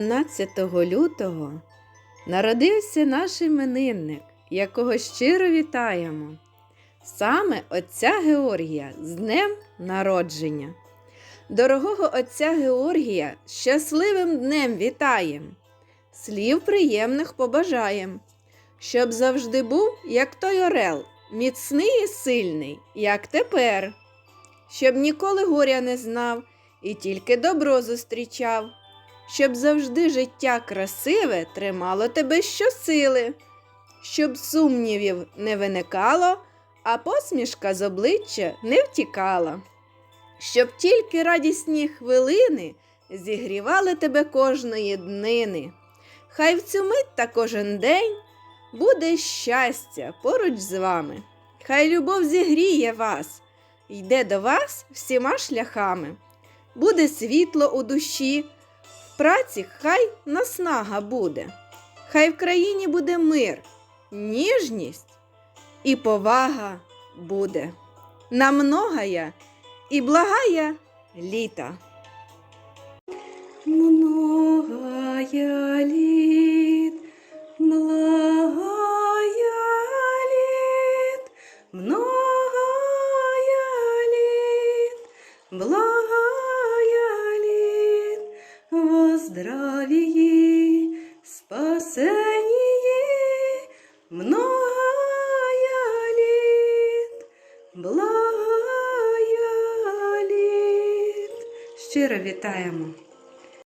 17 лютого народився наш іменинник, якого щиро вітаємо. Саме отця Георгія з днем народження. Дорогого отця Георгія щасливим днем вітаєм. Слів приємних побажаєм, щоб завжди був, як той орел, міцний і сильний, як тепер, щоб ніколи горя не знав і тільки добро зустрічав щоб завжди життя красиве тримало тебе щосили, щоб сумнівів не виникало, а посмішка з обличчя не втікала, щоб тільки радісні хвилини зігрівали тебе кожної днини. Хай в цю мить та кожен день буде щастя поруч з вами. Хай любов зігріє вас, йде до вас всіма шляхами. Буде світло у душі, праці хай наснага буде, хай в країні буде мир, ніжність і повага буде. На многая і благая літа. Многая літ, благая літ, многая літ, благая здравии, спасении, многая літ, благая літ. Щиро вітаємо!